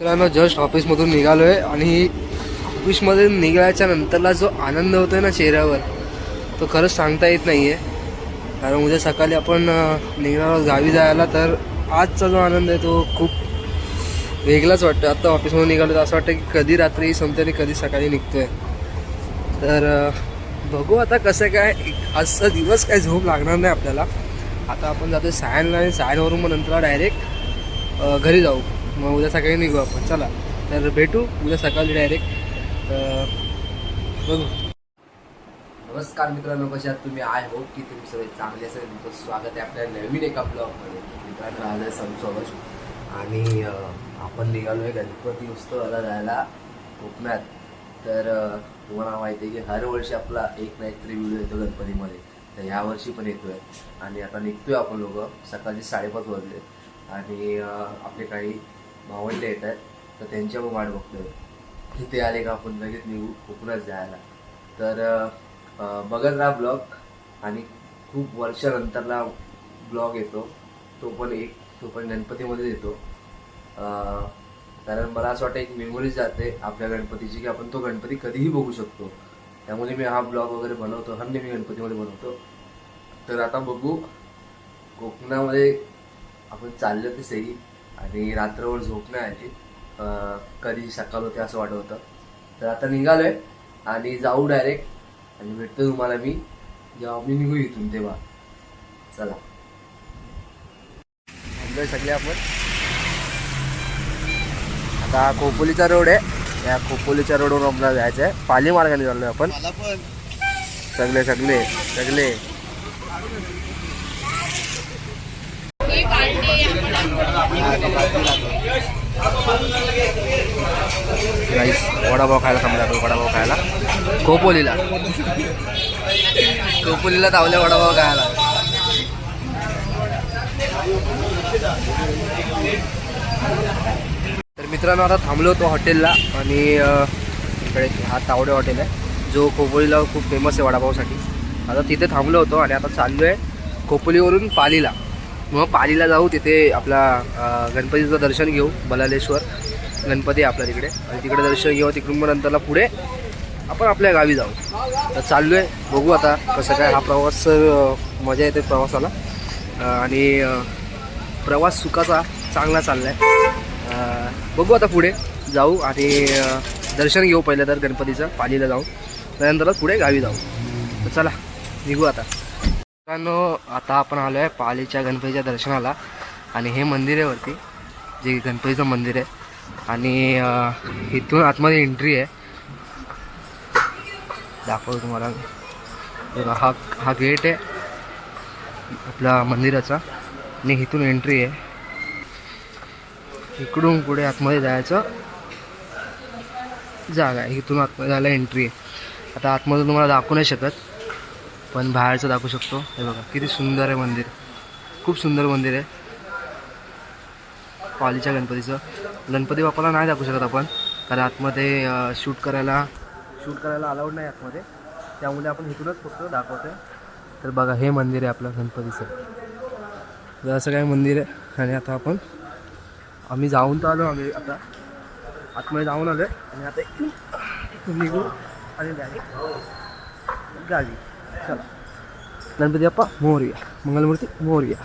मित्रांनो जस्ट ऑफिसमधून निघालो आहे आणि ऑफिसमध्ये निघाल्याच्या नंतरला जो आनंद होतोय ना चेहऱ्यावर तो खरंच सांगता येत नाही आहे कारण उद्या सकाळी आपण निघणार आहोत गावी जायला तर आजचा जो आनंद आहे तो खूप वेगळाच वाटतो आत्ता ऑफिसमधून निघालो तर असं वाटतं की कधी रात्री संपते आणि कधी सकाळी निघतोय. तर बघू आता कसं काय आजचा दिवस काय झोप लागणार नाही आपल्याला. आता आपण जातो सायनला आणि सायनवरून मग नंतर डायरेक्ट घरी जाऊ. मग उद्या सकाळी निघू आपण. चला तर भेटू. उद्या सकाळी डायरेक्ट. बघू. नमस्कार मित्रांनो कसे आहात तुम्ही? आय होप की तुम्ही सगळे चांगले असेल. तुमचं स्वागत आहे आपल्या नवीन एका ब्लॉगमध्ये. मित्रांनो आज आहे समसोबत आणि आपण निघालो आहे गणपती उत्सवाला जायला कोकणात. तर तुम्हाला माहिती आहे की हर वर्षी आपला एक ना एक तरी व्हिडिओ येतो गणपतीमध्ये. तर ह्या वर्षी पण येतोय. आणि आता निघतोय आपण लोक सकाळचे साडेपाच वाजले. आणि आपले काही भावंडे येत आहेत. तर त्यांच्या मग वाट बघतोय. तिथे आले का आपण लगेच निघू? कोकणात जायला. तर बघत राहा ब्लॉग. आणि खूप वर्षानंतरला ब्लॉग येतो. तो पण एक तो पण गणपतीमध्ये येतो. कारण मला असं वाटतं एक मेमोरीज जाते आपल्या गणपतीची की आपण तो गणपती कधीही बघू शकतो. त्यामुळे मी हा ब्लॉग वगैरे बनवतो हर नेहमी गणपतीमध्ये बनवतो. तर आता बघू कोकणामध्ये आपण चाललं ते सई आणि रात्रभर झोप नाही आली. कधी सकाळ होते असं वाटत होतं. तर आता निघालोय आणि जाऊ डायरेक्ट आणि भेटतो तुम्हाला मी. जेव्हा मी निघू इथून तेव्हा. चला. सगळे आपण. आता खोपोलीचा रोड आहे. या खोपोलीच्या रोडवरून आपल्याला जायचं आहे पाली मार्गाने चाललोय आपण. सगळे सगळे सगळे. वडापाव खायला थांबला आपण वडापाव खायला. खोपोलीला. खोपोलीला धावल्या वडापाव खायला. मित्रांनो आता थांबलो होतो हॉटेलला आणि इकडे हा तावडे हॉटेल आहे जो खोपोलीला खूप फेमस आहे वडापावसाठी. आता तिथे थांबलो होतो आणि आता चाललो आहे खोपोलीवरून पालीला. मग पालीला जाऊ तिथे आपला गणपतीचं दर्शन घेऊ बलालेश्वर. गणपती आहे आपल्या तिकडे. आणि तिकडे दर्शन घेऊ तिकडून मग नंतरला पुढे आपण आपल्या गावी जाऊ. तर चाललो आहे बघू आता कसं काय हा प्रवास मजा येते प्रवासाला. आणि प्रवास सुखाचा चांगला चालला आहे बघू आता पुढे. जाऊ आणि दर्शन घेऊ पहिलं तर गणपतीचं पालीला जाऊ. त्यानंतरच पुढे गावी जाऊ. तर चला निघू आता. मित्रांनो आता आपण आलो आहे पालीच्या गणपतीच्या दर्शनाला. आणि हे मंदिर आहे वरती जे गणपतीचं मंदिर आहे. आणि इथून आतमध्ये एंट्री आहे. दाखवतो तुम्हाला. बघा, हा हा गेट आहे आपल्या मंदिराचा. आणि इथून एंट्री आहे. इकडून पुढे आतमध्ये जायचं. जागा आहे. इथून आतमध्ये जायला एंट्री आहे. आता आतमध्ये तुम्हाला दाखवू नाही शकत पण बाहेरचं दाखवू शकतो. हे बघा किती सुंदर आहे मंदिर. खूप सुंदर मंदिर आहे. पालीच्या गणपतीचं. गणपती बाप्पाला नाही दाखवू शकत आपण कारण आतमध्ये शूट करायला शूट करायला अलाउड नाही आतमध्ये. त्यामुळे आपण इथूनच फक्त दाखवतो तर बघा हे मंदिर आहे आपलं गणपतीचं. तर असं काय मंदिर आहे. आणि आता आपण आम्ही जाऊन तर आलो आम्ही आता. आतमध्ये जाऊन आलो आणि आता इथून निघू आणि डायरेक्ट गाडी चला. गणपती बाप्पा मोरया. मंगलमूर्ती मोरया.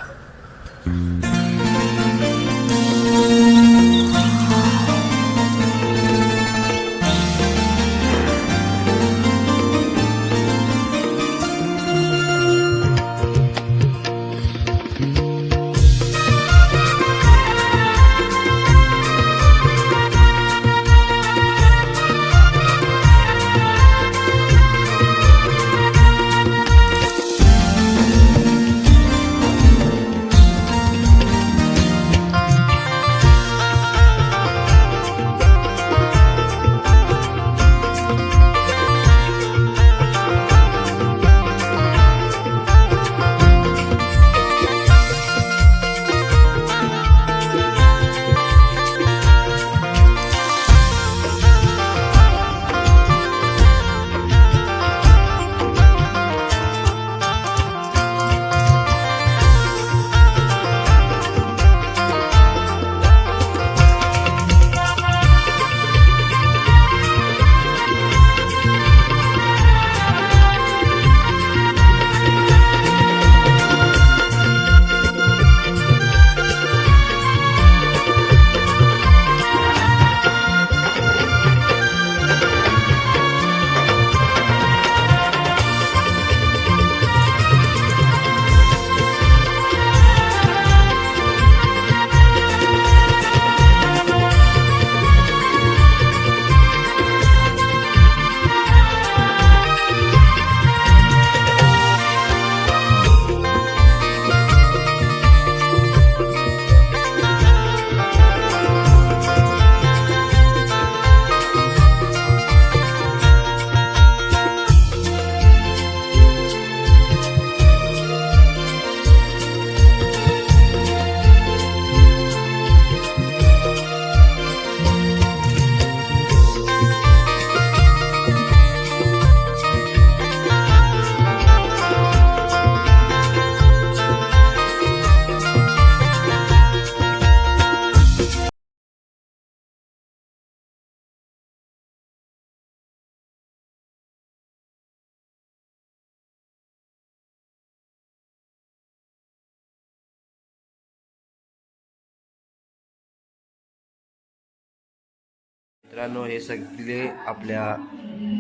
मित्रांनो हे सगळे आपल्या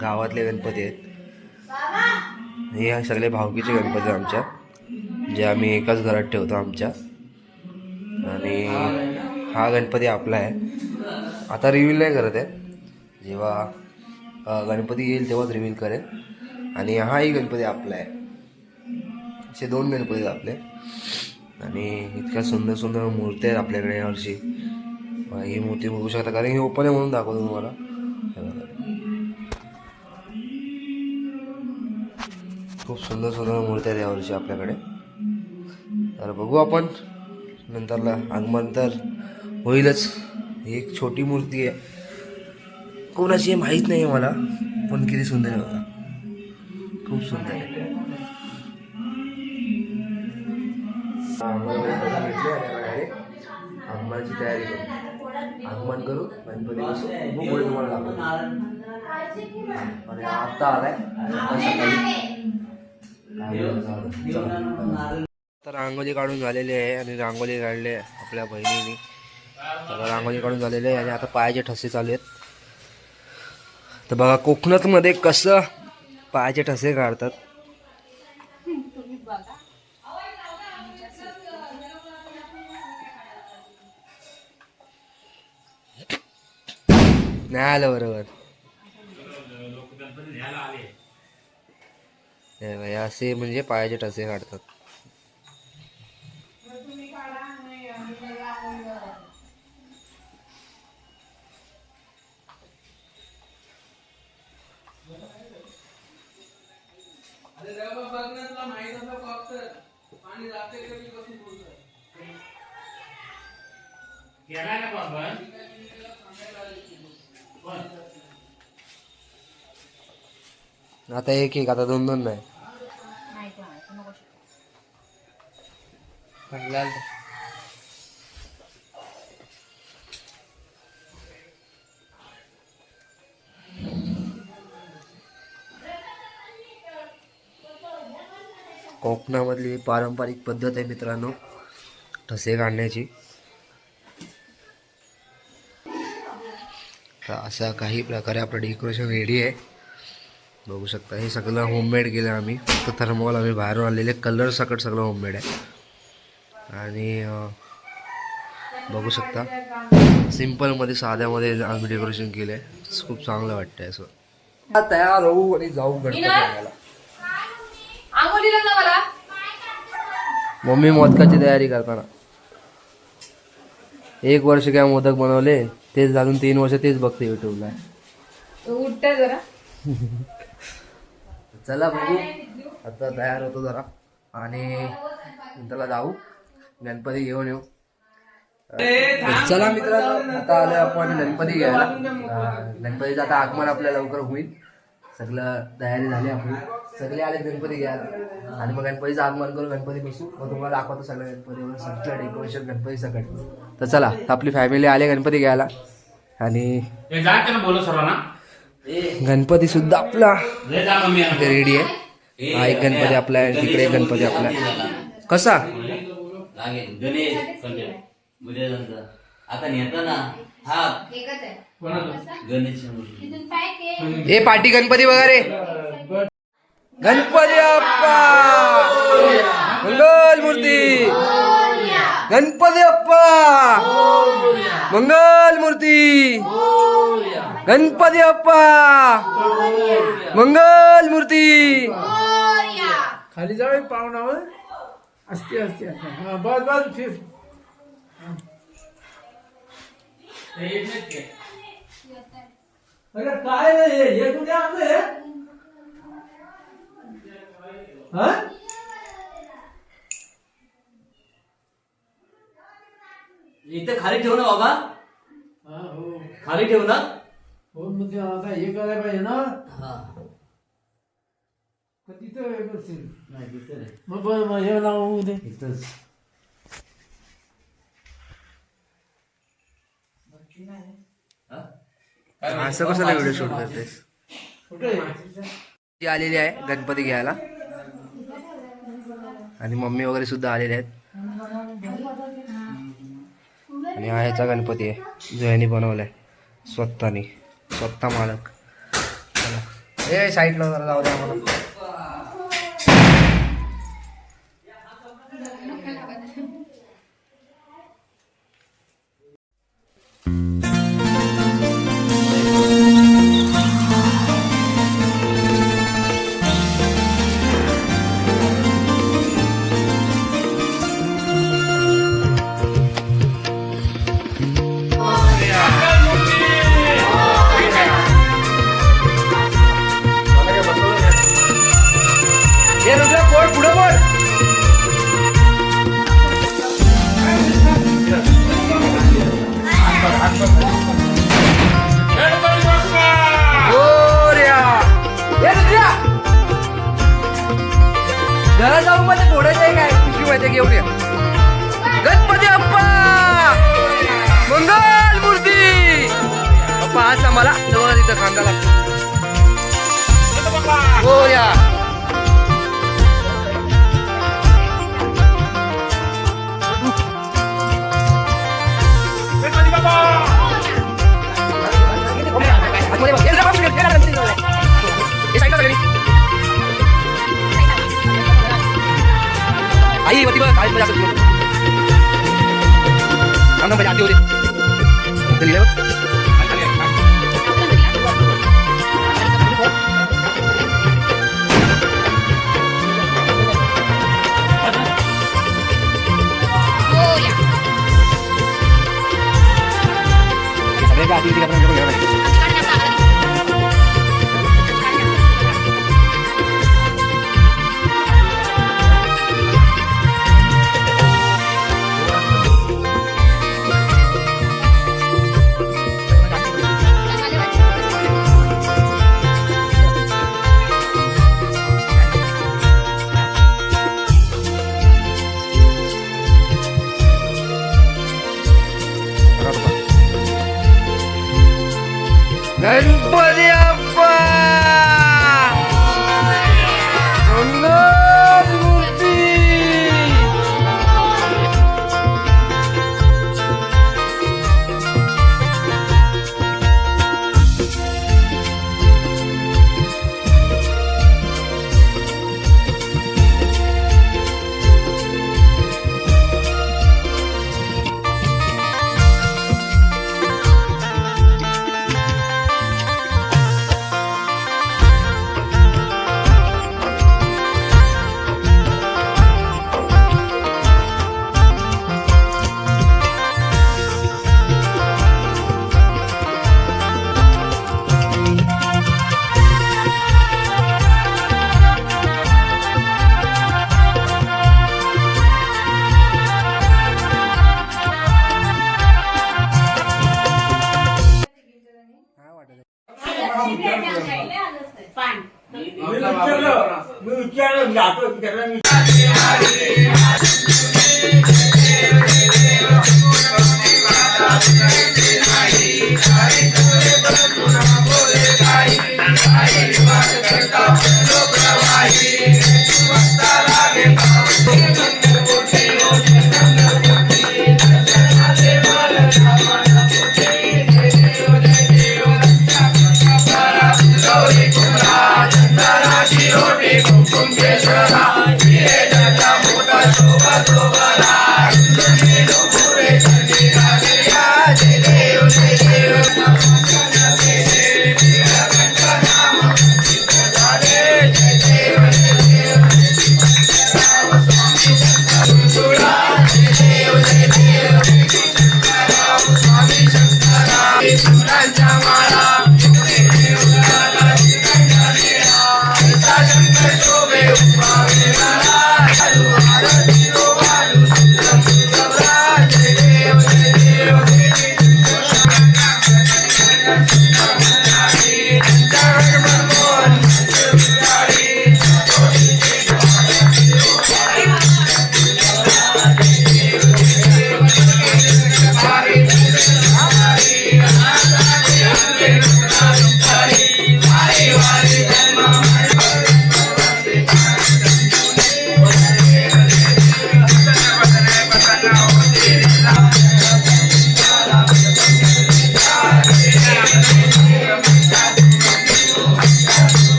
गावातले गणपती आहेत. हे सगळे भावकीचे गणपती आमच्या जे आम्ही एकाच घरात ठेवतो आमच्या. आणि हा गणपती आपला आहे. आता रिव्हील नाही करत आहे. जेव्हा गणपती येईल तेव्हाच रिव्हील करेल आणि हाही गणपती आपला आहे. असे दोन गणपती आहेत आपले. आणि इतक्या सुंदर सुंदर मूर्ती आहेत आपल्याकडे यावर्षी ही मूर्ती बघू शकता कारण ही ओपन आहे म्हणून दाखवतो तुम्हाला. खूप सुंदर सुंदर मूर्त्या आहेत यावर्षी आपल्याकडे. तर बघू आपण नंतरला आगमन तर होईलच. ही एक छोटी मूर्ती आहे. कोणाची माहीत नाही आहे मला पण किती सुंदर आहे बघा. खूप सुंदर आहे. आगमनाची तयारी करू. आगमन करू गणपती बसू. पुढे तुम्हाला दाखवतो. आणि आता आलाय. तर रांगोळी काढून झालेली आहे आणि रांगोळी काढले आपल्या बहिणीने. तर रांगोळी काढून झालेली आहे आणि आता पायाचे ठसे चालू आहेत. तर बघा कोकणातमध्ये कसं पायाचे ठसे काढतात. नाही आलं बरोबर असे म्हणजे पायाचे टसे काढतात. आता एक एक आता दोन दोन नाही. कोकणामधली पारंपरिक पद्धत आहे मित्रांनो ठसे काढण्याची. तर अशा काही प्रकारे आपलं डेकोरेशन रेडी आहे. बघू शकता हे सगळं होममेड केलं आम्ही. फक्त थर्मोल आम्ही बाहेरून आणलेले. कलर सकट सगळं होममेड आहे. आणि बघू शकता सिम्पलमध्ये साध्यामध्ये आम्ही डेकोरेशन केलं आहे खूप चांगलं वाटतंय असं. तयार होऊ आणि जाऊ गणपती मम्मी मोदकाची तयारी करताना. एक वर्ष काय मोदक बनवले? तेच अजून तीन वर्ष तेच बघते युट्यूबला. उठते जरा. चला बघू. आता तयार होतो जरा. आणि नंतरला जाऊ. गणपती घेऊन येऊ. चला मित्रांनो आता आलोय आपण गणपती घ्यायला. गणपतीचं आता आगमन आपल्या लवकर होईल. सगळं तयारी झाली आपली. सगळे आले गणपती घ्यायला. आणि मग गणपतीचं आगमन करू गणपती बसू. मग तुम्हाला दाखवतो सगळं गणपतीवर सगळं डेकोरेशन गणपती सगळं. तर चला आपली फॅमिली आले गणपती घ्यायला. आणि गणपती सुद्धा आपला. रेडी आहे. हा एक गणपती आपला आहे तिकडे एक गणपती आपला कसा? आता नेता ना. हा. एकच आहे. गणेश मूर्ती. ए पाटी गणपती वगैरे. गणपती अप्पा! मंगल मूर्ती. गणपती अप्पा! मंगल मूर्ती. गणपती अप्पा! मंगल मूर्ती. खाली जावे पाहुणावर असते असते असते. हा बस बस फिर. अरे काय रे हे हे कुठे आणलं हे? हा? इथं खाली ठेव ना बाबा. हा, हो. खाली ठेव ना. हो मग ते आता हे करायला पाहिजे ना? हा. तिथं हे करशील. नाही तिथं नाही. मग बरं मग हे नाव होऊ दे इथंच. हा? असं कसं व्हिडिओ शूट करतेस? ती आलेली आहे गणपती घ्यायला. आणि मम्मी वगैरे सुद्धा आलेले आहेत. आणि हा ह्याचा गणपती आहे. जो यांनी बनवलाय. स्वतःनी. स्वतः मालक. ए साईडला जरा जाऊ द्या मला घेऊन या. गणपती अप्पा! मंगल मूर्ती! पप्पा आज आम्हाला जवळ इथं खांदा लागतो. आरती होती. बघ शाळेमध्ये असं आमदार आरती होती que